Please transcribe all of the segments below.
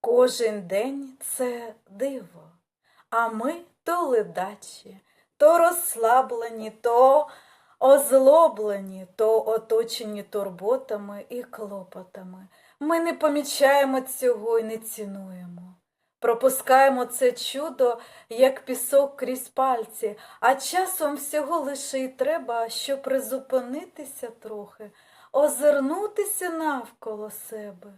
Кожен день це диво, а ми то ледачі, то розслаблені, то озлоблені, то оточені турботами і клопотами. Ми не помічаємо цього і не цінуємо. Пропускаємо це чудо, як пісок крізь пальці, а часом всього лише й треба, щоб призупинитися трохи, озирнутися навколо себе,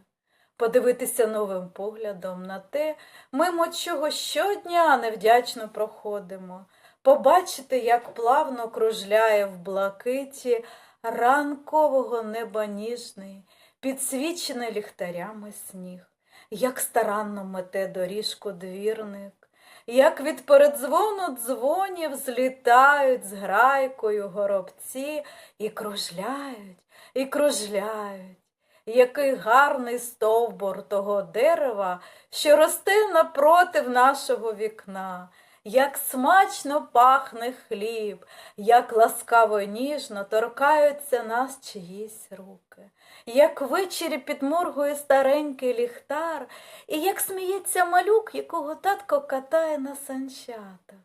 подивитися новим поглядом на те, мимо чого щодня невдячно проходимо, побачити, як плавно кружляє в блакиті ранкового неба ніжний, підсвічений ліхтарями сніг як старанно мете доріжку двірник, як від передзвону дзвонів злітають з грайкою горобці і кружляють, і кружляють. Який гарний стовбур того дерева, що росте напротив нашого вікна, як смачно пахне хліб, як ласкаво ніжно торкаються нас чиїсь руки, як ввечері підморгує старенький ліхтар, і як сміється малюк, якого татко катає на санчатах.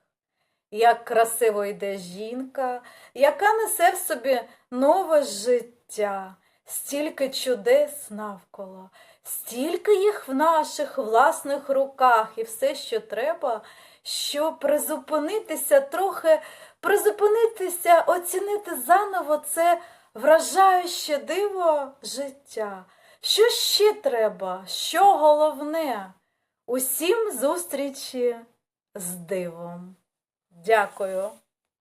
Як красиво йде жінка, яка несе в собі нове життя, стільки чудес навколо, стільки їх в наших власних руках, і все, що треба, щоб призупинитися трохи, призупинитися, оцінити заново це вражаюче диво життя. Що ще треба? Що головне? Усім зустрічі з дивом. Дякую.